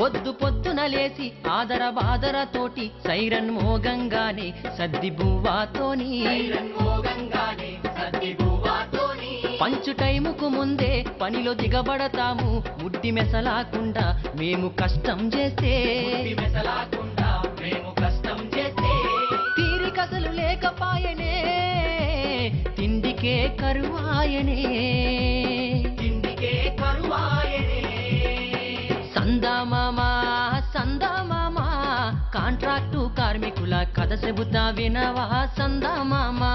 పొద్దు పొద్దున లేసి ఆదర బాదర తోటి సైరన్ మోగంగానే సద్ది బువ్వాతోని. పంచు టైముకు ముందే పనిలో దిగబడతాము ముడ్డి మెసలాకుండా మేము కష్టం చేస్తే. తీరికసలు లేకపాయనే తిండికే కరువాయనే సందామామా సందామామా కాంట్రాక్టు కార్మికుల కథ చెబుతా వినవా సందామామా